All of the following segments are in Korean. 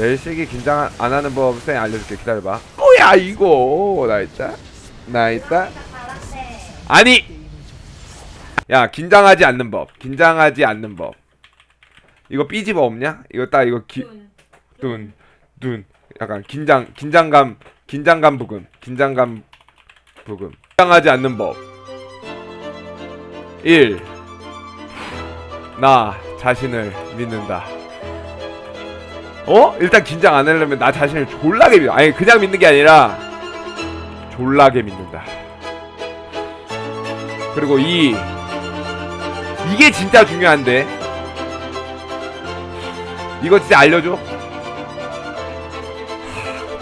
멜식이 긴장 안 하는 법 쌤 알려줄게. 기다려봐. 뭐야 이거? 나 있다. 나 있다. 아니! 야 긴장하지 않는 법. 긴장하지 않는 법. 이거 삐집어 없냐? 이거 딱 이거 기눈눈 약간 긴장 긴장감 긴장감 부금 긴장감 부금 긴장하지 않는 법. 1. 나 자신을 믿는다. 어? 일단 긴장 안 하려면 나 자신을 졸라게 믿어. 아니 그냥 믿는 게 아니라 졸라게 믿는다. 그리고 이 이게 진짜 중요한데 이거 진짜 알려줘.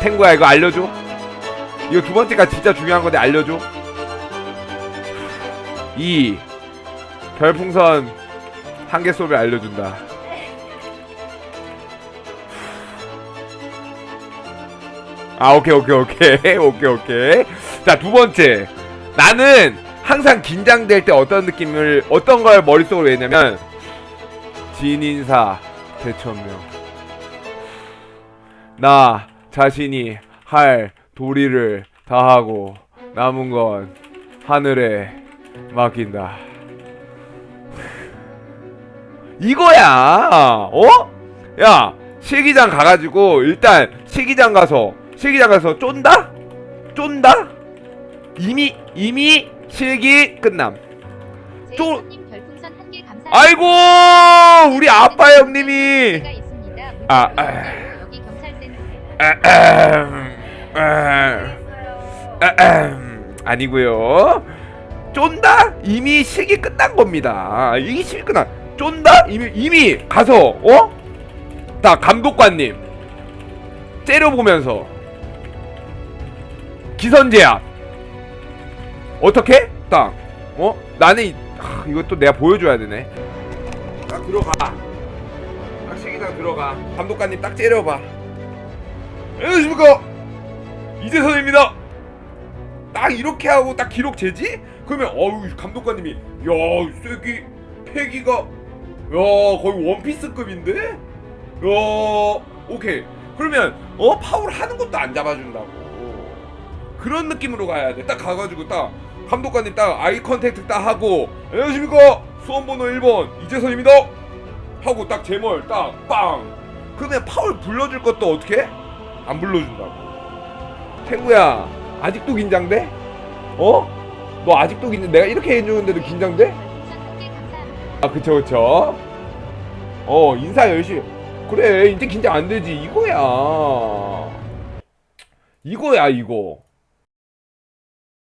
탱구야 이거 알려줘. 이거 두 번째가 진짜 중요한 건데 알려줘. 이 별풍선 한개 쏘면 알려준다. 아 오케이 오케이 오케이. 오케이 오케이. 자 두 번째. 나는 항상 긴장될 때 어떤 느낌을 어떤 걸 머릿속으로 외냐면 진인사 대천명. 나 자신이 할 도리를 다하고 남은 건 하늘에 맡긴다. 이거야. 어? 야 실기장 가가지고 일단 실기장 가서 실기장 가서 쫀다? 쫀다? 이미 이미 실기 끝남 감사합니다. 아이고 우리 아빠 형님이. 아, 아, 아. 아흠, 아흠, 아흠. 아니고요 쫀다? 이미 실기 끝난 겁니다 이게 실기 끝난 쫀다? 이미 이미 가서 어? 다 감독관님 째려보면서 기선제압. 어떻게? 딱 어? 나는 이, 하, 이것도 내가 보여줘야 되네. 딱 들어가. 딱 실기장 들어가. 감독관님 딱 째려봐. 안녕하십니까? 이재선입니다. 딱 이렇게 하고 딱 기록 재지? 그러면 어우 감독관님이 야 쐐기 패기가 야 거의 원피스급인데? 야 오케이. 그러면 어? 파울 하는 것도 안 잡아준다고 그런 느낌으로 가야 돼. 딱 가가지고 딱 감독관님 딱 아이 컨택트 딱 하고 안녕하십니까? 수험번호 1번 이재선입니다. 하고 딱 제멀 딱 빵. 그러면 파울 불러줄 것도 어떻게? 안 불러준다고. 탱구야 아직도 긴장돼? 어? 너 아직도 긴장 내가 이렇게 해주는데도 긴장돼? 아 그쵸 그쵸. 어 인사 열심히. 그래 이제 긴장 안 되지. 이거야. 이거야 이거